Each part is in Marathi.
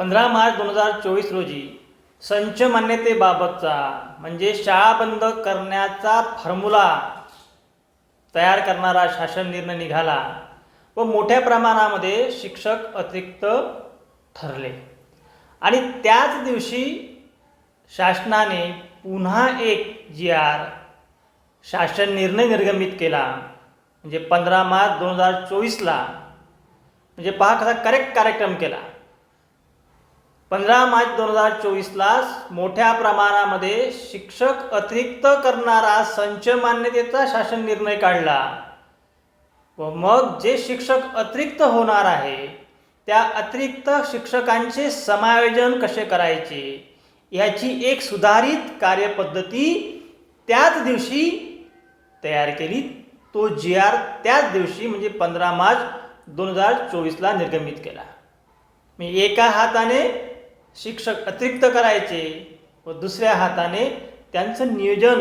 पंधरा मार्च दोन हजार चोवीस रोजी संच मान्यतेबाबतचा म्हणजे शाळा बंद करण्याचा फॉर्म्युला तयार करणारा शासन निर्णय निघाला व मोठ्या प्रमाणामध्ये शिक्षक अतिरिक्त ठरले. आणि त्याच दिवशी शासनाने पुन्हा एक जी आर शासन निर्णय निर्गमित केला म्हणजे पंधरा मार्च दोन हजार चोवीसला म्हणजे पहा कसा करेक्ट कार्यक्रम केला. पंधरा मार्च दोन हजार चोवीसला मोठ्या प्रमाणामध्ये शिक्षक अतिरिक्त करणारा संच मान्यतेचा शासन निर्णय काढला. व मग जे शिक्षक अतिरिक्त होणार आहे त्या अतिरिक्त शिक्षकांचे समायोजन कसे करायचे? ह्याची एक सुधारित कार्यपद्धती त्याच दिवशी तयार केली. तो जी आर त्याच दिवशी म्हणजे पंधरा मार्च दोन हजार चोवीसला निर्गमित केला. मी एका हाताने शिक्षक अतिरिक्त करायचे व दुसऱ्या हाताने त्यांचं नियोजन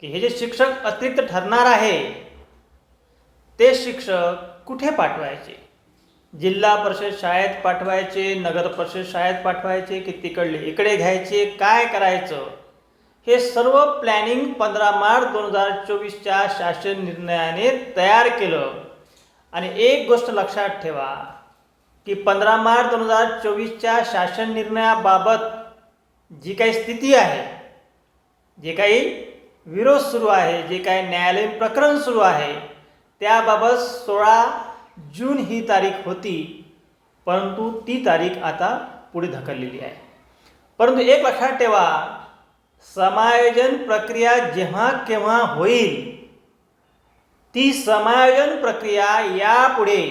की हे जे शिक्षक अतिरिक्त ठरणार आहे ते शिक्षक कुठे पाठवायचे? जिल्हा परिषद शाळेत पाठवायचे नगर परिषद शाळेत पाठवायचे की तिकडले इकडे घ्यायचे काय करायचं? हे सर्व प्लॅनिंग पंधरा मार्च दोन हजार चोवीसच्या शासन निर्णयाने तयार केलं. आणि एक गोष्ट लक्षात ठेवा की पंधरा मार्च दोन हजार चोवीसच्या शासन निर्णयाबाबत जी काही स्थिती आहे जे काही विरोध सुरू आहे जे काही न्यायालयीन प्रकरण सुरू आहे त्याबाबत सोळा जून ही तारीख होती परंतु ती तारीख आता पुढे ढकललेली आहे. परंतु एक लक्षात ठेवा समायोजन प्रक्रिया जेव्हा केव्हा होईल ती समायोजन प्रक्रिया यापुढे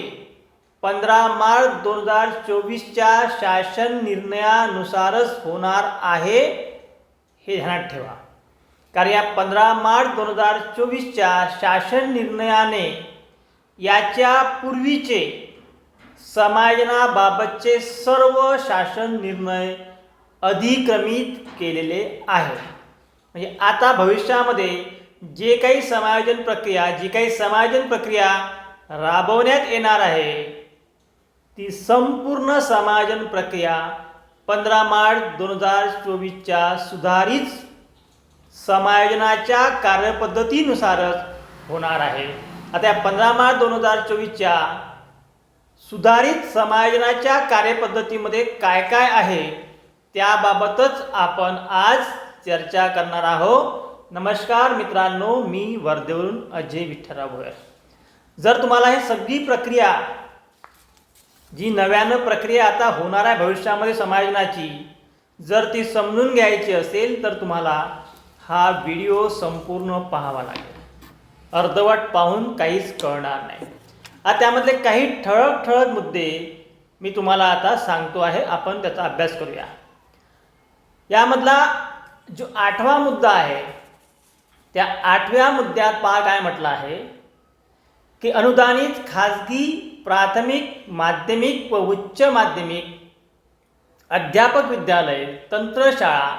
पंधरा मार्च दोन हजार चोवीसच्या शासन निर्णयानुसारच होणार आहे. हे ध्यानात ठेवा. कारण या पंधरा मार्च दोन हजार चोवीसच्या शासन निर्णयाने याच्या पूर्वीचे समायोजनाबाबतचे सर्व शासन निर्णय अधिक्रमित केलेले आहे म्हणजे आता भविष्यामध्ये जे काही समायोजन प्रक्रिया जी काही समायोजन प्रक्रिया राबवण्यात येणार आहे ती संपूर्ण समायोजन प्रक्रिया पंधरा मार्च दोन हजार चोवीसच्या सुधारित समायोजनाच्या कार्यपद्धतीनुसारच होणार आहे. आता या पंधरा मार्च दोन हजार चोवीसच्या सुधारित समायोजनाच्या कार्यपद्धतीमध्ये काय काय आहे त्याबाबतच आपण आज चर्चा करणार आहोत. नमस्कार मित्रांनो मी वर्धेवरून अजय विठ्ठलराव भोयर. जर तुम्हाला ही सगळी प्रक्रिया जी नव्यानं प्रक्रिया आता होणार आहे भविष्यामध्ये समायोजनाची जर ती समजून घ्यायची असेल तर तुम्हाला हा व्हिडिओ संपूर्ण पाहावा लागेल. अर्धवट पाहून काहीच कळणार नाही. आता त्यामधले काही ठळक ठळक मुद्दे मी तुम्हाला आता सांगतो आहे. आपण त्याचा अभ्यास करूया. यामधला जो आठवा मुद्दा आहे त्या आठव्या मुद्द्यात पहा काय म्हटलं आहे की अनुदानित खाजगी प्राथमिक माध्यमिक व उच्च माध्यमिक अध्यापक विद्यालय तंत्रशाळा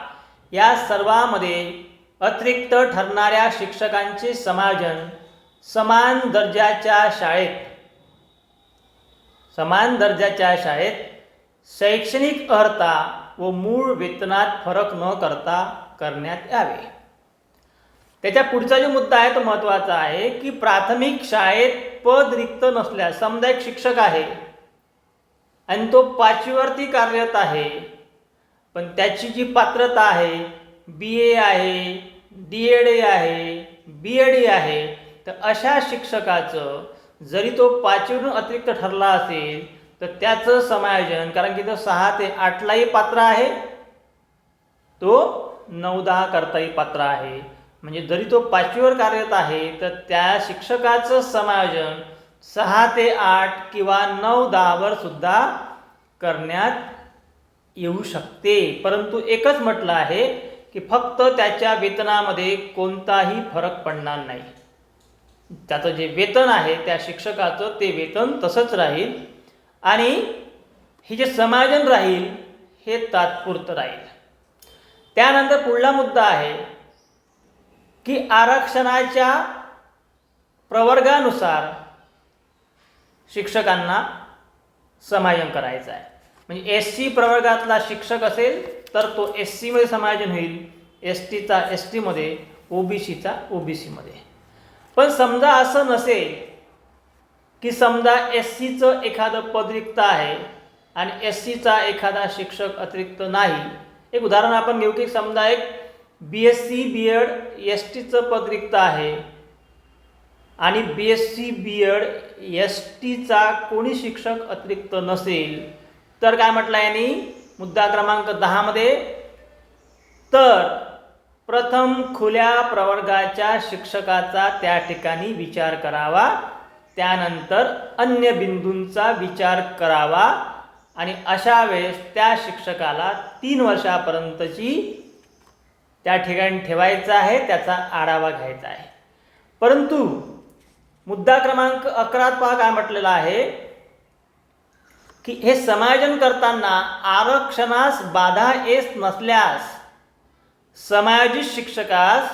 या सर्वांमध्ये अतिरिक्त ठरणाऱ्या शिक्षकांचे समायोजन समान दर्जाच्या शाळेत समान दर्जाच्या शाळेत शैक्षणिक अर्हता व मूळ वेतनात फरक न करता करण्यात यावे. त्याच्या पुढचा जो मुद्दा आहे तो महत्त्वाचा आहे की प्राथमिक शाळेत पद रिक्त नसल्यास समजा एक शिक्षक आहे. आणि तो पाचवीवरती कार्यरत आहे. पण त्याची जी पात्रता आहे बी ए आहे डी एड ए आहे बी एड ए आहे तर अशा शिक्षकाचं जरी तो पाचवीवरून अतिरिक्त ठरला असेल तर त्याचं समायोजन कारण की तो सहा ते आठलाही पात्र आहे तो नऊ दहा करताही पात्र आहे. म्हणजे जरी तो पाचवीवर कार्यरत आहे तर त्या शिक्षकाचं समायोजन सहा ते आठ किंवा नऊ दहावर सुद्धा करण्यात येऊ शकते. परंतु एकच म्हटलं आहे की फक्त त्याच्या वेतनामध्ये कोणताही फरक पडणार नाही. त्याचं जे वेतन आहे त्या शिक्षकाचं ते वेतन तसंच राहील आणि हे जे समायोजन राहील हे तात्पुरतं राहील. त्यानंतर पुढला मुद्दा आहे की आरक्षणाच्या प्रवर्गानुसार शिक्षकांना समायोजन करायचं आहे. म्हणजे एस सी प्रवर्गातला शिक्षक असेल तर तो एस सीमध्ये समायोजन होईल. एस टीचा एस टीमध्ये ओ बी सीचा ओ बी सीमध्ये पण समजा असं नसेल की समजा एस सीचं एखादं पद रिक्त आहे आणि एस सीचा एखादा शिक्षक अतिरिक्त नाही. एक उदाहरण आपण घेऊ की समजा एक B S C B Ed S टीचं पद रिक्त आहे. आणि B S C B Ed S टीचा कोणी शिक्षक अतिरिक्त नसेल? तर काय म्हटलं यांनी? मुद्दा क्रमांक दहामध्ये तर प्रथम खुल्या प्रवर्गाच्या शिक्षकाचा त्या ठिकाणी विचार करावा. त्यानंतर अन्य बिंदूंचा विचार करावा. आणि अशा वेळेस त्या शिक्षकाला तीन वर्षापर्यंतची त्या ठिकाणी ठेवायचं आहे त्याचा आढावा घ्यायचा आहे. परंतु मुद्दा क्रमांक अकरात पहा काय म्हटलेला आहे की हे समायोजन करताना आरक्षणास बाधा येत नसल्यास समायोजित शिक्षकास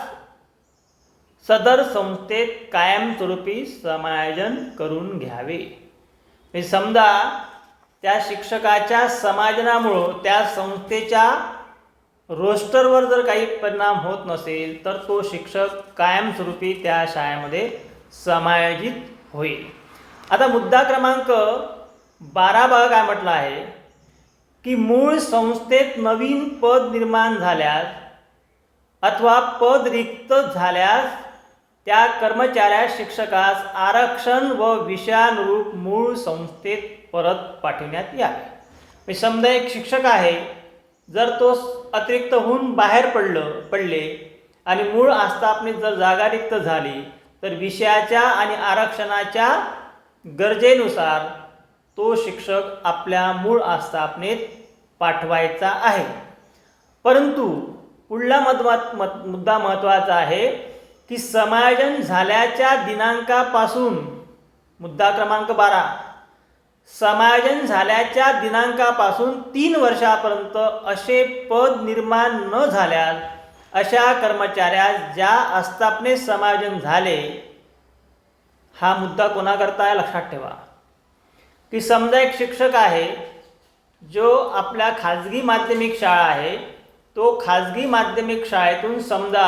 सदर संस्थेत कायमस्वरूपी समायोजन करून घ्यावे. म्हणजे समजा त्या शिक्षकाच्या समायोजनामुळं त्या संस्थेच्या रोस्टरवर जर काही परिणाम होत नसेल तर तो शिक्षक कायमस्वरूपी त्या शाळेमध्ये समायोजित होईल. आता मुद्दा क्रमांक बारा भाग काय म्हटलं आहे की मूळ संस्थेत नवीन पद निर्माण झाल्यास अथवा पद रिक्त झाल्यास त्या कर्मचाऱ्यास शिक्षकास आरक्षण व विषयानुरूप मूळ संस्थेत परत पाठवण्यात यावे. म्हणजे समजा एक शिक्षक आहे जर तो अतिरिक्त होऊन बाहेर पडलं पडले आणि मूळ आस्थापनेत जर जागा रिक्त झाली तर विषयाच्या आणि आरक्षणाच्या गरजेनुसार तो शिक्षक आपल्या मूळ आस्थापनेत पाठवायचा आहे. परंतु पुढला मत मत मुद्दा महत्त्वाचा आहे की समायोजन झाल्याच्या दिनांकापासून मुद्दा क्रमांक बारा समायोजन झाल्याच्या दिनांकापासून तीन वर्षापर्यंत असे पद निर्माण न झाल्यास अशा कर्मचाऱ्यास ज्या आस्थापनेत समायोजन झाले हा मुद्दा कोणाकरता आहे लक्षात ठेवा. की समजा एक शिक्षक आहे जो आपल्या खाजगी माध्यमिक शाळा आहे तो खाजगी माध्यमिक शाळेतून समजा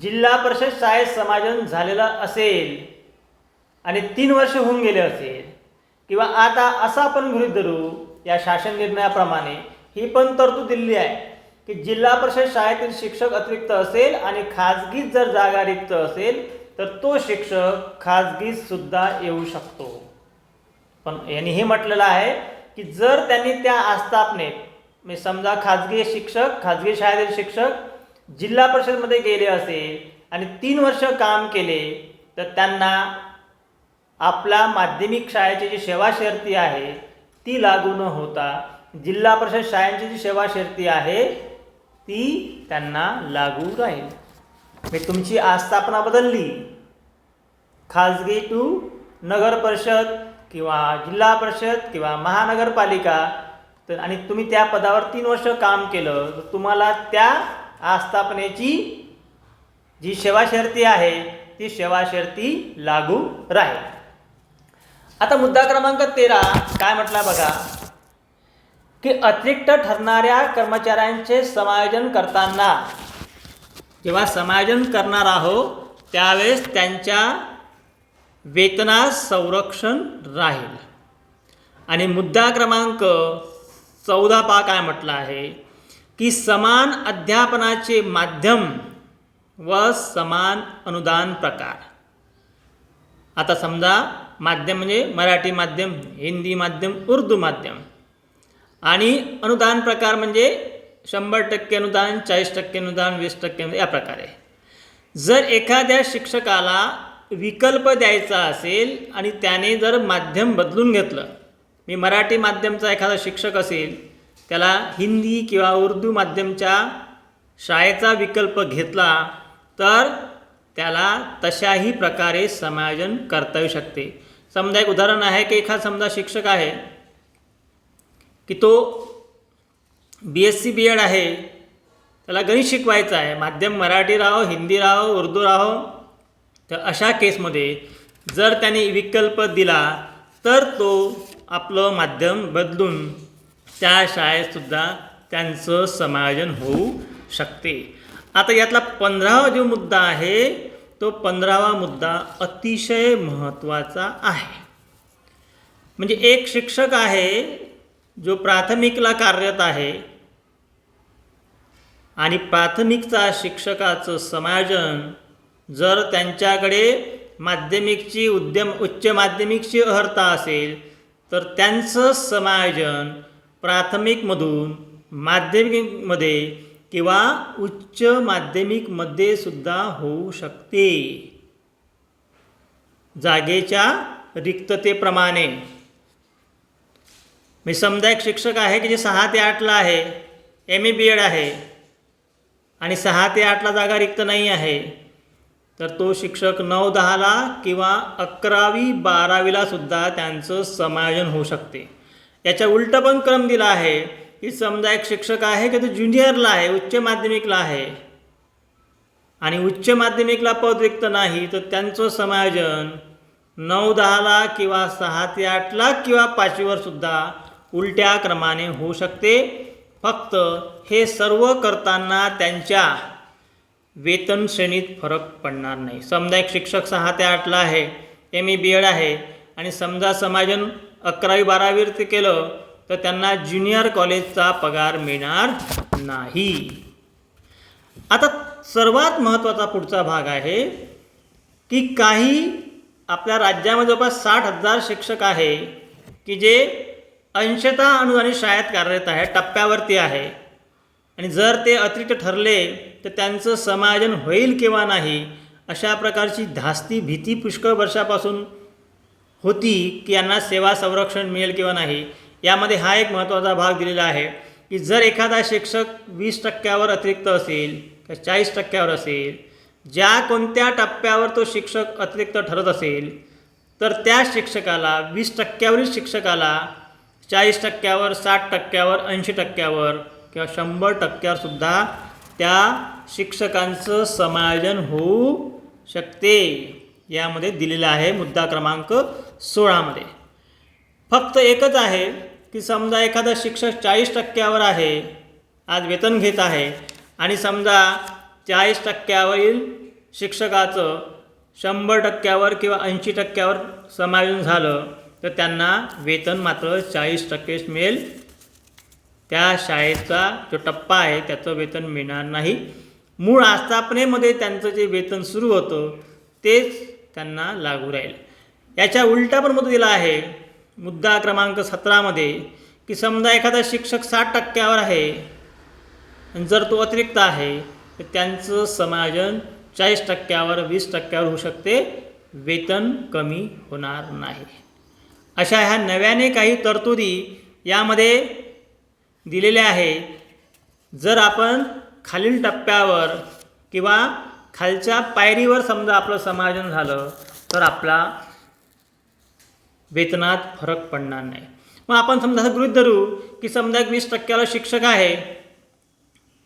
जिल्हा परिषद शाळेत समायोजन झालेलं असेल आणि तीन वर्ष होऊन गेले असेल किंवा आता असं आपण गृहित धरू या शासन निर्णयाप्रमाणे ही पण तरतूद दिलेली आहे की जिल्हा परिषद शाळेतील शिक्षक अतिरिक्त असेल आणि खाजगीत जर जागा रिक्त असेल तर तो शिक्षक खाजगीत सुद्धा येऊ शकतो. पण यांनी हे म्हटलेलं आहे की जर त्यांनी त्या आस्थापनेत मी समजा खाजगी शिक्षक खाजगी शाळेतील शिक्षक जिल्हा परिषदमध्ये गेले असेल आणि तीन वर्ष काम केले तर त्यांना आपला माध्यमिक शाळेची जी सेवा शर्ती आहे ती लागू न होता जिल्हा परिषद शाळांची जी सेवा शर्ती आहे ती त्यांना लागू राहील. मी तुमची आस्थापना बदलली. खाजगी टू नगर परिषद किंवा जिल्हा परिषद किंवा महानगरपालिका तर आणि तुम्ही त्या पदावर तीन वर्ष काम केलं तर तुम्हाला त्या आस्थापनेची जी सेवा शर्ती आहे ती सेवा शर्ती लागू राहील. आता मुद्दा क्रमांक तेरा काय म्हटला बघा? की अतिरिक्त ठरणाऱ्या कर्मचाऱ्यांचे समायोजन करताना जेव्हा समायोजन करणार आहोत त्यावेळेस त्यांच्या वेतनास संरक्षण राहील. आणि मुद्दा क्रमांक चौदा पा काय म्हटलं आहे? की समान अध्यापनाचे माध्यम व समान अनुदान प्रकार. आता समजा माध्यम म्हणजे मराठी माध्यम हिंदी माध्यम उर्दू माध्यम. आणि अनुदान प्रकार म्हणजे शंभर टक्के अनुदान चाळीस टक्के अनुदान वीस टक्के या प्रकारे. जर एखाद्या शिक्षकाला विकल्प द्यायचा असेल आणि त्याने जर माध्यम बदलून घेतलं मी मराठी माध्यमचा एखादा शिक्षक असेल त्याला हिंदी किंवा उर्दू माध्यमच्या शाळेचा विकल्प घेतला तर त्याला तशाही प्रकारे समायोजन करता येऊ शकते. समजा एक उदाहरण आहे की एखादा समजा शिक्षक आहे की तो B S C B Ed आहे त्याला गणित शिकवायचं आहे माध्यम मराठी राहो हिंदी राहो उर्दू राहो तर अशा केसमध्ये जर त्याने विकल्प दिला तर तो आपलं माध्यम बदलून त्या शाळेतसुद्धा त्यांचं समायोजन होऊ शकते. आता यातला पंधरावा जो मुद्दा आहे तो पंधरावा मुद्दा अतिशय महत्त्वाचा आहे. म्हणजे एक शिक्षक आहे जो प्राथमिकला कार्यरत आहे आणि प्राथमिकचा शिक्षकाचं समायोजन जर त्यांच्याकडे माध्यमिकची उद्यम उच्च माध्यमिकची अर्हता असेल तर त्यांचं समायोजन प्राथमिकमधून माध्यमिकमध्ये किंवा उच्च माध्यमिकमध्ये सुद्धा होऊ शकते. जागेच्या रिक्ततेप्रमाणे. मी समजा एक शिक्षक आहे की जे सहा ते आठला आहे एम ए बी एड आहे. आणि सहा ते आठला जागा रिक्त नाही आहे तर तो शिक्षक नऊ दहाला किंवा अकरावी बारावीला सुद्धा त्यांचं समायोजन होऊ शकते. याच्या उलटं पण क्रम दिला आहे की समजा एक शिक्षक आहे की तो ज्युनियरला आहे उच्च माध्यमिकला आहे? आणि उच्च माध्यमिकला पद रिक्त नाही तर त्यांचं समायोजन नऊ दहाला किंवा सहा ते आठला किंवा पाचवीवर सुद्धा उलट्या क्रमाने होऊ शकते. फक्त हे सर्व करताना त्यांच्या वेतन श्रेणीत फरक पडणार नाही. समजा एक शिक्षक सहा ते आठला आहे एम ई बी एड आहे. आणि समजा समायोजन अकरावी बारावी ते केलं तर त्यांना ज्युनियर कॉलेजचा पगार मिळणार नाही. आता सर्वात महत्त्वाचा पुढचा भाग आहे की काही आपल्या राज्यामध्ये जवळपास साठ हजार शिक्षक आहे की जे अंशतः अनुदानित शाळेत कार्यरत आहे टप्प्यावरती आहे. आणि जर ते अतिरिक्त ठरले तर त्यांचं समायोजन होईल किंवा नाही अशा प्रकारची धास्ती भीती पुष्कळ वर्षापासून होती की यांना सेवा संरक्षण मिळेल किंवा नाही. यामध्ये हा एक महत्त्वाचा भाग दिलेला आहे की जर एखादा शिक्षक वीस टक्क्यावर अतिरिक्त असेल किंवा चाळीस टक्क्यावर असेल ज्या कोणत्या टप्प्यावर तो शिक्षक अतिरिक्त ठरत असेल तर त्या शिक्षकाला वीस टक्क्यावरील शिक्षकाला चाळीस टक्क्यावर साठ टक्क्यावर ऐंशी टक्क्यावर किंवा शंभर टक्क्यावर सुद्धा त्या शिक्षकांचं समायोजन होऊ शकते. यामध्ये दिलेलं आहे मुद्दा क्रमांक सोळामध्ये फक्त एकच आहे की समजा एखादा शिक्षक चाळीस टक्क्यावर आहे आज वेतन घेत आहे आणि समजा चाळीस टक्क्यावरील शिक्षकाचं शंभर टक्क्यावर किंवा ऐंशी टक्क्यावर समायोजन झालं तर त्यांना वेतन मात्र चाळीस टक्केच मिळेल. त्या शाळेचा जो टप्पा आहे त्याचं वेतन मिळणार नाही. मूळ आस्थापनेमध्ये त्यांचं जे वेतन सुरू होतं तेच त्यांना लागू राहील. याच्या उलटा पण मत दिला आहे मुद्दा क्रमांक सतरामध्ये की समजा एखादा शिक्षक साठ टक्क्यावर आहे आणि जर तो अतिरिक्त आहे तर त्यांचं समायोजन चाळीस टक्क्यावर वीस टक्क्यावर होऊ शकते. वेतन कमी होणार नाही. अशा ह्या नव्याने काही तरतुदी यामध्ये दिलेल्या आहे. जर आपण खालील टप्प्यावर किंवा खालच्या पायरीवर समजा आपलं समायोजन झालं तर आपला वेतनात फरक पडणार नाही. मग आपण समजा असं गृहीत धरू की समजा एक वीस टक्क्याला शिक्षक आहे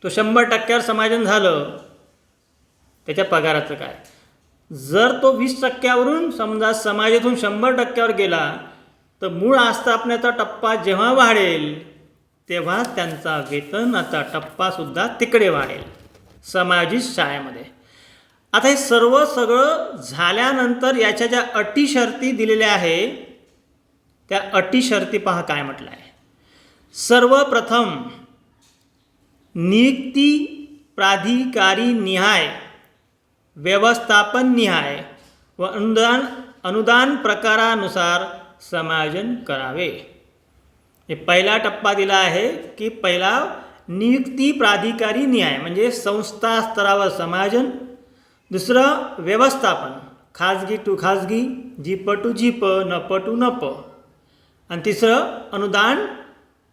तो शंभर टक्क्यावर समायोजन झालं त्याच्या पगाराचं काय? जर तो वीस टक्क्यावरून समजा समाजातून शंभर टक्क्यावर गेला तर मूळ आस्थापनेचा टप्पा जेव्हा वाढेल तेव्हा त्यांचा वेतनाचा टप्पासुद्धा तिकडे वाढेल समाजित शाळेमध्ये. आता हे सर्व सगळं झाल्यानंतर याच्या ज्या अटी शर्ती दिलेल्या आहे त्या अटी शर्ती पहा काय म्हटलं आहे सर्वप्रथम नियुक्ती प्राधिकारी निहाय व्यवस्थापन निहाय व अनुदान अनुदान प्रकारानुसार समायोजन करावे. हे पहिला टप्पा दिला आहे की पहिला नियुक्ती प्राधिकारी न्याय म्हणजे संस्था स्तरावर समायोजन. दुसरं व्यवस्थापन खाजगी टू खाजगी जीप टू जीप नप टू नप. आणि तिसरं अनुदान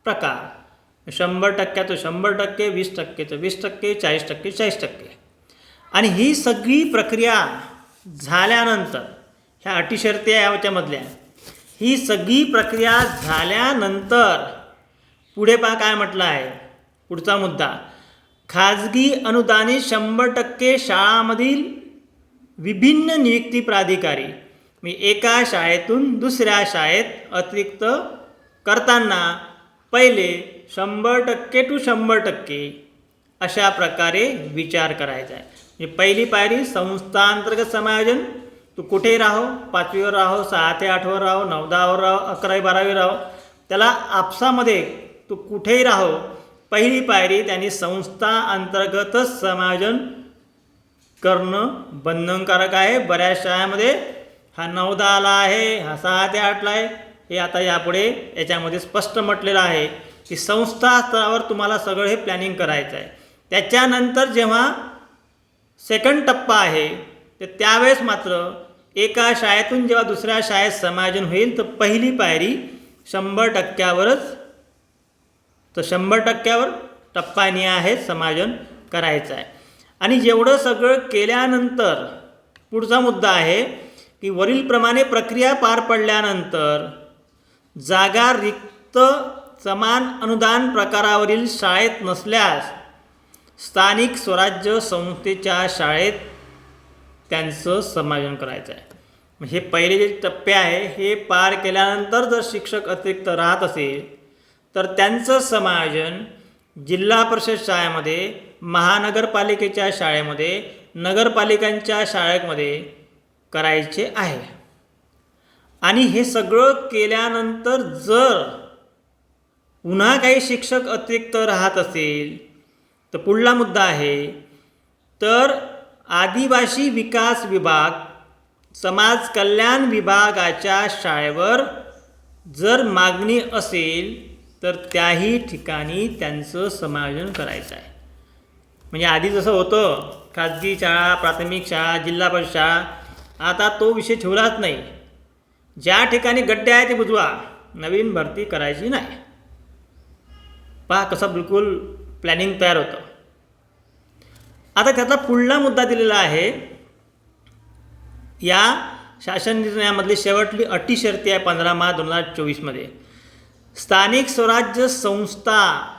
प्रकार. शंभर टक्क्याचं शंभर टक्के वीस टक्केचं वीस टक्के चाळीस टक्के चाळीस टक्के. आणि ही सगळी प्रक्रिया झाल्यानंतर ह्या अटी शर्ती आहे याच्यामधल्या ही सगळी प्रक्रिया झाल्यानंतर पुढे पहा काय म्हटलं आहे. पुढचा मुद्दा. खाजगी अनुदानित शंभर टक्के शाळामधील विभिन्न नियुक्ती प्राधिकारी मी एका शाळेतून दुसऱ्या शाळेत अतिरिक्त करताना पहिले शंभर टक्के टू शंभर टक्के अशा प्रकारे विचार करायचा आहे. म्हणजे पहिली पायरी संस्थांतर्गत समायोजन. तू कुठेही राहो? पाचवीवर राहो सहा ते आठवर राहो नऊ दहावर राहो अकरावी बारावी राहो. त्याला आपसामध्ये तू कुठेही राहो पहिली पायरी त्यांनी संस्था अंतर्गतच समायोजन करणं बंधनकारक आहे. बऱ्याच शाळेमध्ये हा नऊ दहाला आहे हा सहा ते आठला आहे. हे आता यापुढे याच्यामध्ये स्पष्ट म्हटलेलं आहे की संस्था स्तरावर तुम्हाला सगळं हे प्लॅनिंग करायचं आहे. त्याच्यानंतर जेव्हा सेकंड टप्पा आहे तर त्यावेळेस मात्र एका शाळेतून जेव्हा दुसऱ्या शाळेत समायोजन होईल तर पहिली पायरी शंभर टक्क्यावरच तर शंभर टक्क्यावर टप्पाने आहे समायोजन करायचं आहे. आणि जेवढं सगळं केल्यानंतर पुढचा मुद्दा आहे की वरीलप्रमाणे प्रक्रिया पार पडल्यानंतर जागा रिक्त समान अनुदान प्रकारावरील शाळेत नसल्यास स्थानिक स्वराज्य संस्थेच्या शाळेत त्यांचं समायोजन करायचं आहे. हे पहिले जे टप्पे आहे हे पार केल्यानंतर जर शिक्षक अतिरिक्त राहत असेल तर त्यांचं समायोजन जिल्हा परिषद शाळेमध्ये महानगरपालिकेच्या शाळेमध्ये नगरपालिकांच्या शाळेमध्ये करायचे आहे. आणि हे सगळं केल्यानंतर जर पुन्हा काही शिक्षक अतिरिक्त राहत असेल तर पुढला मुद्दा आहे तर आदिवासी विकास विभाग समाज कल्याण विभागाच्या शाळेवर जर मागणी असेल तर त्याही ठिकाणी त्यांचं समायोजन करायचं आहे. म्हणजे आधी जसं होतं खाजगी शाळा प्राथमिक शाळा जिल्हा परिषद शाळा आता तो विषय ठेवलाच नाही. ज्या ठिकाणी गड्डे आहे ते बुजवा. नवीन भरती करायची नाही. पहा कसं बिलकुल प्लॅनिंग तयार होतं. आता त्यातला पुढला मुद्दा दिलेला आहे. या शासन निर्णयामधली शेवटली अटी शर्ती आहे पंधरा मार्च दोन हजार चोवीसमध्ये स्थानिक स्वराज्य संस्था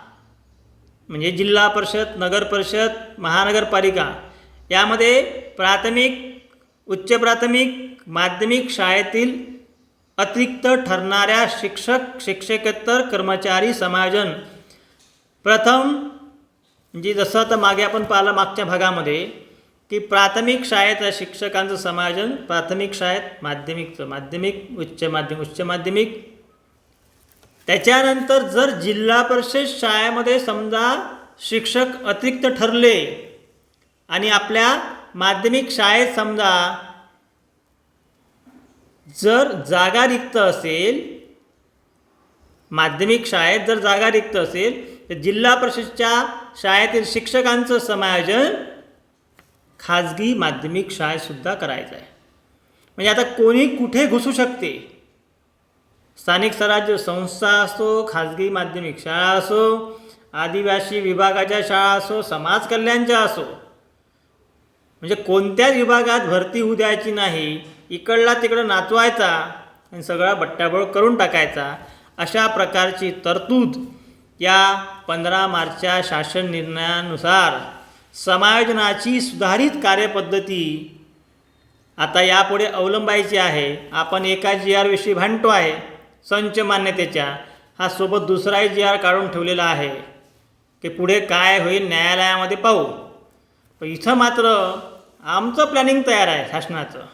म्हणजे जिल्हा परिषद नगर परिषद महानगरपालिका यामध्ये प्राथमिक उच्च प्राथमिक माध्यमिक शाळेतील अतिरिक्त ठरणाऱ्या शिक्षक शिक्षकेतर कर्मचारी समायोजन प्रथम म्हणजे जसं आता मागे आपण पाहिलं मागच्या भागामध्ये की प्राथमिक शाळेत शिक्षकांचं समायोजन प्राथमिक शाळेत माध्यमिकचं माध्यमिक उच्च माध्यमिक उच्च माध्यमिक. त्याच्यानंतर जर जिल्हा परिषद शाळेमध्ये समजा शिक्षक अतिरिक्त ठरले आणि आपल्या माध्यमिक शाळेत समजा जर जागा रिक्त असेल माध्यमिक शाळेत जर जागा रिक्त असेल तर जिल्हा परिषदच्या शाळेतील शिक्षकांचं समायोजन खाजगी माध्यमिक शाळेतसुद्धा करायचं आहे म्हणजे आता कोणी कुठे घुसू शकते? स्थानिक स्वराज्य संस्था असो खाजगी माध्यमिक शाळा असो आदिवासी विभागाच्या शाळा असो समाज कल्याणच्या असो म्हणजे कोणत्याच विभागात भरती होऊ द्यायची नाही इकडला तिकडं नाचवायचा आणि सगळा बट्ट्याबळ करून टाकायचा अशा प्रकारची तरतूद या पंधरा मार्चच्या शासन निर्णयानुसार समायोजनाची सुधारित कार्यपद्धती आता यापुढे अवलंबायची आहे. आपण एका जी आरविषयी भांडतो आहे. संच मान्यतेच्या. हा सोबत दुसराही जी आर काढून ठेवलेला आहे. की पुढे काय होईल न्यायालयामध्ये पाहू. पण इथं मात्र आमचं प्लॅनिंग तयार आहे शासनाचं.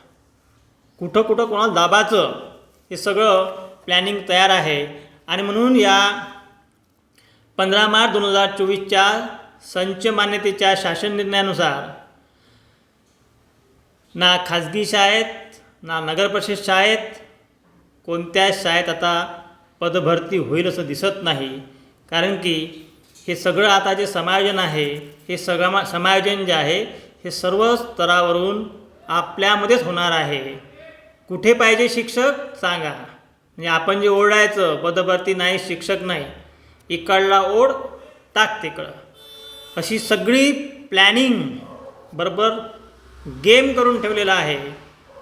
कुठं कुठं कोणाला दाबाचं हे सगळं प्लॅनिंग तयार आहे. आणि म्हणून या पंधरा मार्च दोन हजार चोवीसच्या संच मान्यतेच्या शासन निर्णयानुसार ना खाजगी शाळेत ना नगरपरिषद शाळेत कोणत्याच शाळेत आता पदभरती होईल असं दिसत नाही. कारण की हे सगळं आता जे समायोजन आहे हे सगळं समायोजन जे आहे हे सर्व स्तरावरून आपल्यामध्येच होणार आहे. कुठे पाहिजे शिक्षक? सांगा. म्हणजे आपण जे ओरडायचं पदभरती नाही शिक्षक नाही इकडला ओढ ताक तिकडं. अशी सगळी प्लॅनिंग बरोबर गेम करून ठेवलेला आहे.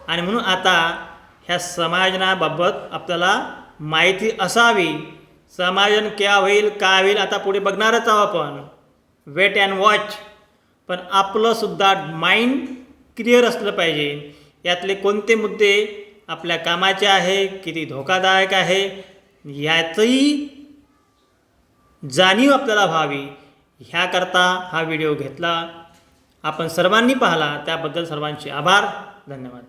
आणि म्हणून आता ह्या समाजनाबाबत आपल्याला माहिती असावी. समाजन क्या होईल काय होईल आता पुढे बघणारच आहोत आपण. वेट अँड वॉच पण आपलंसुद्धा माइंड क्लिअर असलं पाहिजे. यातले कोणते मुद्दे आपल्या कामाचे आहे किती धोकादायक आहे याचंही जाणीव आपल्याला व्हावी. ह्याकरता हा व्हिडिओ घेतला. आपण सर्वांनी पाहला. त्याबद्दल सर्वांचे आभार. धन्यवाद.